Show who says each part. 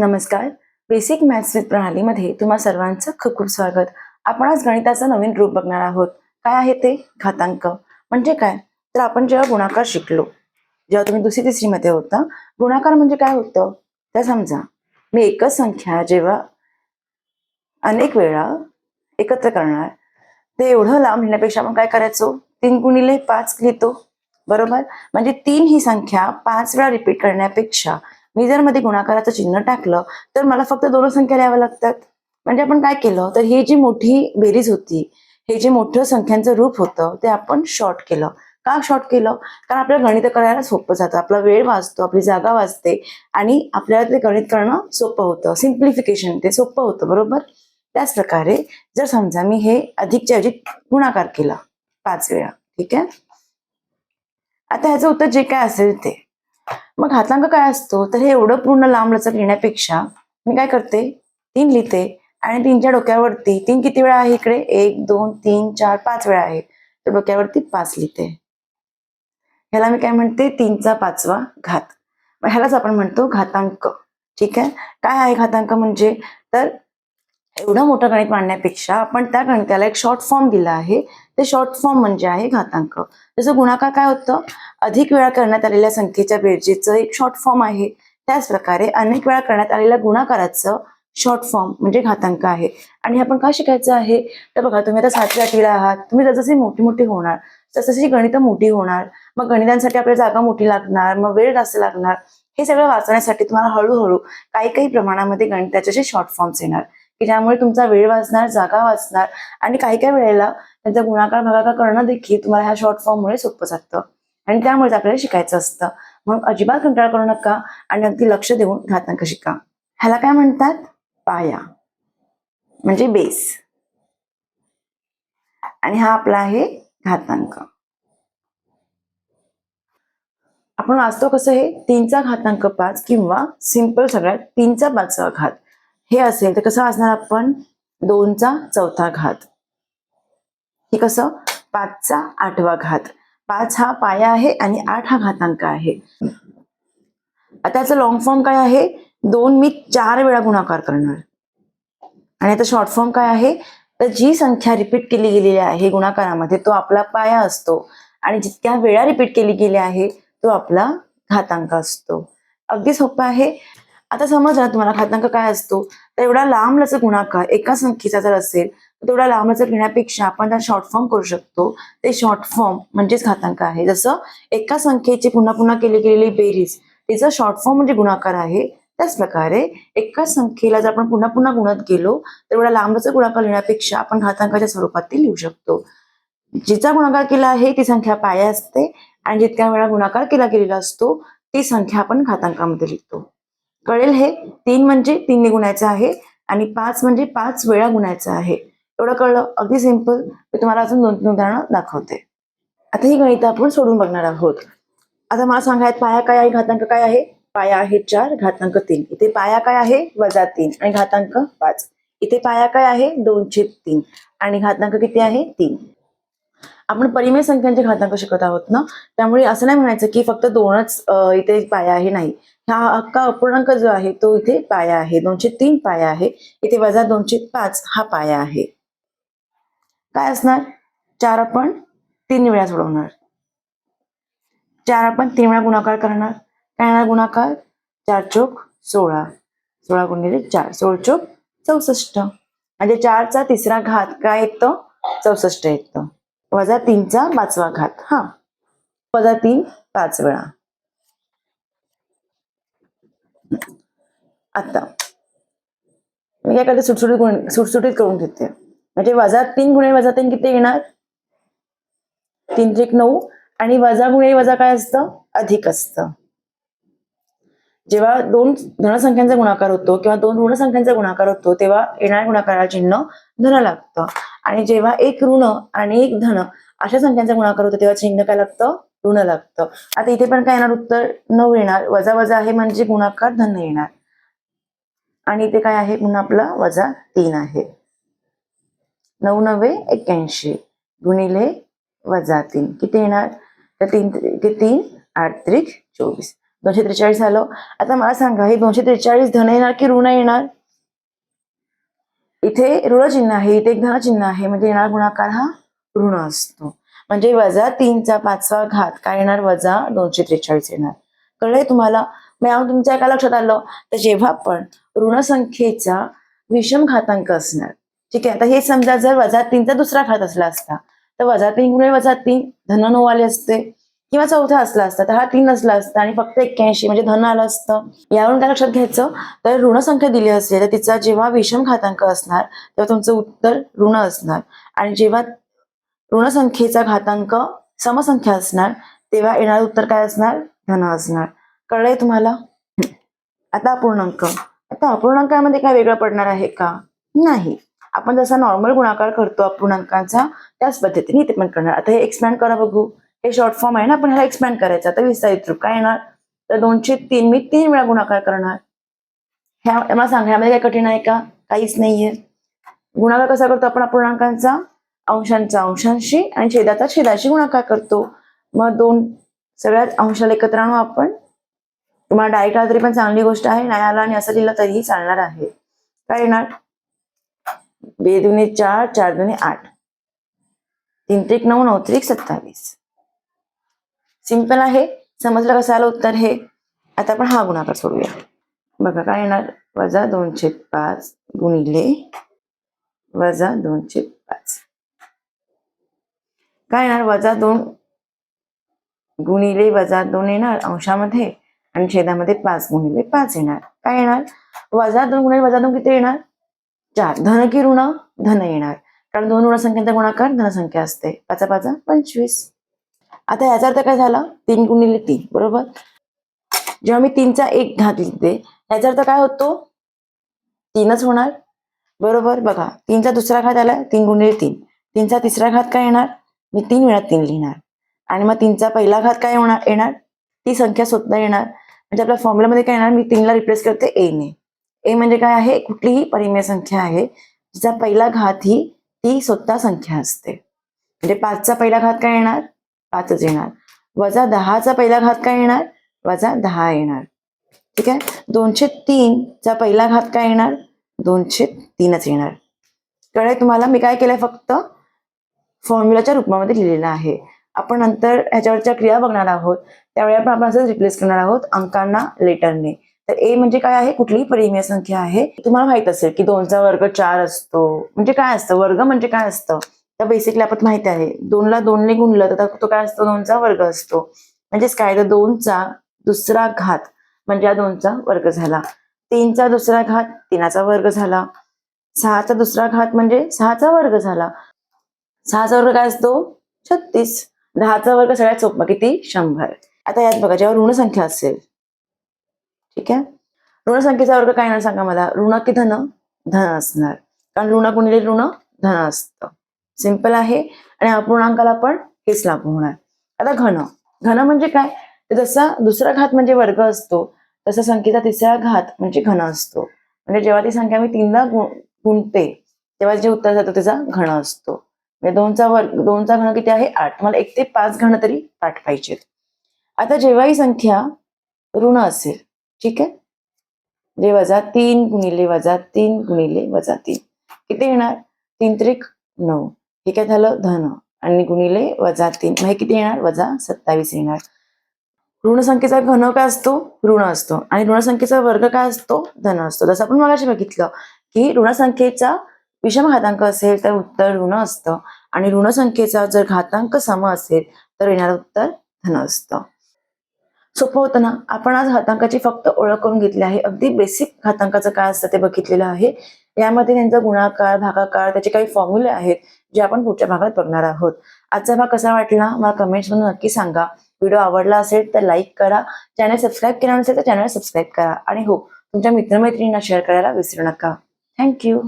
Speaker 1: नमस्कार. Basic maths with प्रणालीमध्ये तुम्हा सर्वांचं खूप खूप स्वागत. आपण आज गणिताचं नवीन रूप बघणार आहोत. काय आहे ते? घातांक. म्हणजे काय? तर आपण जेव्हा गुणाकार शिकलो जेव्हा तुम्ही दुसरी तिसरीमध्ये होता गुणाकार म्हणजे काय होतं? तर समजा मी एकच संख्या जेव्हा अनेक वेळा एकत्र करणार ते एवढं लांब लिहिण्यापेक्षा आपण काय करायचो? तीन गुणिले पाच लिहितो. बरोबर? म्हणजे तीन ही संख्या पाच वेळा रिपीट करण्यापेक्षा मी जर मध्ये गुणाकाराचं चिन्ह टाकलं तर मला फक्त दोन संख्या द्याव्या लागतात. म्हणजे आपण काय केलं? तर ही जी मोठी बेरीज होती हे जे मोठं संख्यांचं रूप होतं ते आपण शॉर्ट केलं. का शॉर्ट केलं? कारण आपल्याला गणित करायला सोपं जातं. आपला वेळ वाचतो आपली जागा वाचते आणि आपल्याला ते गणित करणं सोपं होतं. सिम्प्लिफिकेशन ते सोपं होतं बरोबर? त्याच प्रकारे जर समजा मी हे अधिकच्या ऐवजी गुणाकार केला पाच वेळा ठीक आहे? आता ह्याचं उत्तर जे काय असेल ते. मग घातांक काय असतो? तर हे एवढं पूर्ण लांब लचक लिहिण्यापेक्षा मी काय करते? तीन लिहिते आणि तीनच्या डोक्यावरती तीन किती वेळा आहे इकडे? एक दोन तीन चार पाच वेळा आहे. तर डोक्यावरती पाच लिहिते. ह्याला मी काय म्हणते? तीनचा पाचवा घात. मग ह्यालाच आपण म्हणतो घातांक. ठीक आहे? काय आहे घातांक म्हणजे? तर एवढं मोठं गणित मांडण्यापेक्षा आपण त्या गणिताला एक शॉर्ट फॉर्म दिला आहे. ते शॉर्ट फॉर्म म्हणजे आहे घातांक. जसं गुणाकार काय होतं? अधिक वेळा करण्यात आलेल्या संख्येच्या बेरजेचं एक शॉर्ट फॉर्म आहे. त्याच प्रकारे अनेक वेळा करण्यात आलेल्या गुणाकाराचं शॉर्ट फॉर्म म्हणजे घातांक आहे. आणि हे आपण का शिकायचं आहे? तर बघा तुम्ही आता सातवी आठवीला आहात. तुम्ही जसजशी मोठी मोठी होणार तसतशी गणितं मोठी होणार. मग गणितांसाठी आपल्याला जागा मोठी लागणार मग वेळ जास्त लागणार. हे सगळं वाचण्यासाठी तुम्हाला हळूहळू काही काही प्रमाणामध्ये गणिताचे असे शॉर्ट फॉर्म्स येणार. की ज्यामुळे तुमचा वेळ वाचणार जागा वाचणार आणि काही काही वेळेला त्यांचा गुणाकार भागाकार करणं देखील तुम्हाला ह्या शॉर्ट फॉर्ममुळे सोपं जातं. आणि त्यामुळेच आपल्याला शिकायचं असतं. म्हणून अजिबात कंटाळा करू नका आणि अगदी लक्ष देऊन घातांक शिका. ह्याला काय म्हणतात? पाया. म्हणजे बेस आणि हा आपला आहे घातांक. आपण वाचतो कसं हे? तीनचा घातांक पाच किंवा सिंपल सगळ्यात तीनचा पाचवा घात. हे असेल तर कसं वाचणार आपण? दोनचा चौथा घात. हे कसं? पाचचा आठवा घात. पाच हा पाया आहे आणि आठ हा घातांक आहे. आता याचं लॉंग फॉर्म काय आहे? दोन मी चार वेळा गुणाकार करणार. आणि आता शॉर्ट फॉर्म काय आहे? तर जी संख्या रिपीट केली गेलेली आहे गुणाकारामध्ये तो आपला पाया असतो. आणि जितक्या वेळा रिपीट केली गेली आहे तो आपला घातांक असतो. अगदी सोपं आहे. आता समजा तुम्हाला घातांक काय असतो? तर एवढा लांब लचक गुणाकार एका संख्येचा जर असेल तर तेवढा लांब लचक घेण्यापेक्षा आपण त्याला शॉर्ट फॉर्म करू शकतो. ते शॉर्ट फॉर्म म्हणजेच घातांक आहे. जसं एका संख्येची पुन्हा पुन्हा केली गेलेली बेरीज तिचा शॉर्ट फॉर्म म्हणजे गुणाकार आहे त्याच प्रकारे एकाच संख्येला जर आपण पुन्हा पुन्हा गुणत गेलो तर एवढा लांबचा गुणाकार लिहिण्यापेक्षा आपण घातांकाच्या स्वरूपात ती लिहू शकतो. जिचा गुणाकार केला आहे ती संख्या पाया असते आणि जितक्या वेळा गुणाकार केला गेलेला असतो ती संख्या आपण घातांकामध्ये लिहितो. कळेल हे. तीन म्हणजे तीनने गुणायचं आहे आणि पाच म्हणजे पाच वेळा गुणायचं आहे. एवढं कळलं? अगदी सिंपल मी तुम्हाला अजून दोन तीन उदाहरणं दाखवते. आता ही गणित आपण सोडून बघणार आहोत. आता मला सांगायत पाया काय आहे घातांक काय आहे? पाया आहे चार घातांक तीन. इथे पाया काय आहे? वजा तीन आणि घातांक पाच. इथे पाया काय आहे? दोनशे तीन आणि घातांक किती आहे? तीन. आपण परिमेय संख्यांचे घातांक शिकत आहोत ना? त्यामुळे असं नाही म्हणायचं की फक्त दोनच इथे पाया आहे नाही. हा अख्खा अपूर्णांक जो आहे तो इथे पाया आहे. दोनशे तीन पाया आहे. इथे वजा दोनशे पाच हा पाया आहे. काय असणार? चार आपण तीन वेळा सोडवणार. चार आपण तीन वेळा गुणाकार करणार. काय येणार गुणाकार? चार चोक सोळा. सोळा गुणिले चार. सोळ चोक चौसष्ट. म्हणजे चारचा तिसरा घात काय येतो? चौसष्ट येतं. वजा तीनचा पाचवा घात हा. वजा तीन पाच वेळा. आता. मी काय करते? सुटसुटीत गुण सुटसुटीत करून घेते. म्हणजे वजा तीन गुणे वजा तीन किती येणार? तीन त्रिक नऊ. आणि वजा गुणे वजा काय असतं? अधिक असतं. जेव्हा दोन धनसंख्यांचा गुणाकार होतो किंवा दोन ऋणसंख्यांचा गुणाकार होतो तेव्हा येणाऱ्या गुणाकाराला चिन्ह धन लागतं. आणि जेव्हा एक ऋण आणि एक धन अशा संख्यांचा गुणाकार होतो तेव्हा चिन्ह काय लागतं? ऋण लागतं. आता इथे पण काय येणार? उत्तर नऊ येणार. वजा वजा आहे म्हणजे गुणाकार धन येणार. आणि इथे काय आहे? पुन्हा आपला वजा तीन आहे. नऊ नव्वे एक्क्याऐंशी गुणिले वजा तीन. किती येणार? तर तीन किती? तीन आठ त्रिक चोवीस. दोनशे त्रेचाळीस झालं. आता मला सांगा हे दोनशे त्रेचाळीस धन येणार की ऋण येणार? इथे ऋण चिन्ह आहे इथे एक धन चिन्ह आहे म्हणजे येणार गुणाकार हा ऋण असतो. म्हणजे वजा तीनचा पाचवा घात काय येणार? वजा दोनशे त्रेचाळीस येणार. कळलंय तुम्हाला? मग तुमच्या एका लक्षात आलं. तर जेव्हा पण ऋण संख्येचा विषम घातांक असणार ठीक आहे? आता हे समजा जर वजा तीनचा दुसरा घात असला असता तर वजा तीन गुणे वजा तीन धन नऊ आले असते. किंवा चौथा असला असता तर हा तीन असला असता आणि फक्त एक्क्याऐंशी म्हणजे धन आलं असतं यावरून काय लक्षात घ्यायचं. तर ऋण संख्या दिली असेल तर तिचा जेव्हा विषम घातांक असणार तेव्हा तुमचं उत्तर ऋण असणार. आणि जेव्हा ऋण संख्येचा घातांक समसंख्या असणार तेव्हा येणारं उत्तर काय असणार? धन असणार. कळलंय तुम्हाला? आता अपूर्णांक. आता अपूर्णांकामध्ये काय वेगळं पडणार आहे का? नाही. आपण जसा नॉर्मल गुणाकार करतो अपूर्णांकाचा त्याच पद्धतीने इथे पण करणार. आता हे एक्सप्लॅन करा बघू. हे शॉर्ट फॉर्म आहे ना आपण ह्याला एक्सपॅन्ड करायचं. आता विस्तारित रूप. काय येणार? तर दोनशे तीन मी तीन वेळा गुणाकार करणार. ह्या मला सांगा ह्यामध्ये काय कठीण आहे का? काहीच नाहीये. गुणाकार कसा करतो आपण? अपूर्णांकांचा अंशांचा अंशांशी आणि छेदाचा छेदाशी गुणाकार करतो. मग दोन सगळ्यात अंशाला एकत्र आणू आपण. तुम्हाला डायरेक्ट आला तरी पण चांगली गोष्ट आहे. नाही आला आणि असं लिहिलं तरीही चालणार आहे. काय येणार? बे दुने चार चार दुने आठ. तीन त्रिक नऊ नऊ त्रिक सत्तावीस. सिंपल आहे. समजलं कसं आलं उत्तर हे? आता आपण हा गुणाकार सोडूया. बघा काय येणार? वजा दोनशे पाच गुणिले वजा दोनशे पाच. काय येणार? वजा दोन गुणिले वजा दोन येणार अंशामध्ये आणि छेदामध्ये पाच गुणिले पाच येणार. काय येणार? वजा दोन गुणिले वजा दोन किती येणार? चार. धन की ऋण? धन येणार. कारण दोन ऋण संख्यांचा गुणाकार धनसंख्या असते. पाचा पाचा? पंचवीस. आता ह्याचा अर्थ काय झाला? तीन गुणिले तीन बरोबर? जेव्हा मी तीनचा एक घात लिहिते ह्याचा अर्थ काय होतो? तीनच होणार बरोबर? बघा तीनचा दुसरा घात आला तीन गुणिले तीन. तीनचा तिसरा घात काय येणार? मी तीन वेळा तीन लिहिणार. आणि मग तीनचा पहिला घात काय होणार? येणार? ती संख्या स्वतः येणार. म्हणजे आपल्या फॉर्म्युलामध्ये काय येणार? मी तीनला रिप्लेस करते ए ने. ए म्हणजे काय आहे? कुठलीही परिमेय संख्या आहे. जिचा पहिला घात ही ती स्वतः संख्या असते. म्हणजे पाचचा पहिला घात काय येणार? पाचच येणार. वजा दहाचा पहिला घात काय येणार? वजा दहा येणार. ठीक आहे? दोनशे तीनचा पहिला घात काय येणार? दोनशे तीनच येणार. कळे तुम्हाला? मी काय केलंय फक्त? फॉर्म्युलाच्या रूपामध्ये लिहिलेलं आहे. आपण नंतर ह्याच्यावरच्या क्रिया बघणार आहोत. त्यावेळी आपण आपण असंच रिप्लेस करणार आहोत अंकांना लेटरने तर ए म्हणजे काय आहे? कुठलीही परिमेय संख्या आहे. तुम्हाला माहीत असेल की दोनचा वर्ग चार असतो. म्हणजे काय असतं? वर्ग म्हणजे काय असतं? तर बेसिकली आपण माहिती आहे दोनला दोनने गुणलं तर तो काय असतो? दोनचा वर्ग असतो. म्हणजेच काय? तर दोनचा दुसरा घात म्हणजे हा दोनचा वर्ग झाला. तीनचा दुसरा घात तीनाचा वर्ग झाला. सहाचा दुसरा घात म्हणजे सहाचा वर्ग झाला. सहाचा वर्ग काय असतो? छत्तीस. दहाचा वर्ग सगळ्यात सोपा किती? शंभर. आता यात बघा जेव्हा ऋण संख्या असेल ठीक आहे? ऋणसंख्येचा वर्ग काय येणार सांगा मला? ऋण की धन? धन असणार. कारण ऋण गुणिले ऋण धन असतं. सिंपल आहे. आणि अपूर्णांकाला पण हेच लागू होणार. आता घन. घन म्हणजे काय? तर जसा दुसरा घात म्हणजे वर्ग असतो तसा संख्येचा तिसरा घात म्हणजे घन असतो. म्हणजे जेव्हा ती संख्या मी तीनदा गु- गुणते तेव्हा जे उत्तर जातं त्याचा घन असतो. म्हणजे दोनचा वर्ग दोनचा घन किती आहे? आठ. मला एक ते पाच घन तरी पाठ पाहिजेत. आता जेव्हा ही संख्या ऋण असेल ठीक आहे? म्हणजे वजा तीन गुणिले वजा तीन गुणिले वजा तीन. किती येणार? तीन त्रिक नऊ. हे काय झालं? धन. आणि गुणिले वजा तीन. मग हे किती येणार? वजा सत्तावीस येणार. ऋणसंख्येचा घन काय असतो? ऋण असतो. आणि ऋणसंख्येचा वर्ग काय असतो? धन असतो. जसं आपण मगाशी बघितलं की ऋणसंख्येचा विषम घातांक असेल तर उत्तर ऋण असतं. आणि ऋणसंख्येचा जर घातांक सम असेल तर येणार उत्तर धन असतं. सोपं होतं ना? आपण आज घातांकाची फक्त ओळख करून घेतली आहे. अगदी बेसिक घातांकाचं काय असतं ते बघितलेलं आहे. यामध्ये त्यांचा गुणाकार भागाकार त्याचे काही फॉर्म्युले आहेत जे आपण पुढच्या भागात बघणार आहोत. आजचा भाग कसा वाटला? मला कमेंट्समधून नक्की सांगा. व्हिडिओ आवडला असेल तर लाईक करा. चॅनल सबस्क्राईब केला नसेल तर चॅनल सबस्क्राईब करा. आणि हो तुमच्या मित्रमैत्रिणींना शेअर करायला विसरू नका. थँक्यू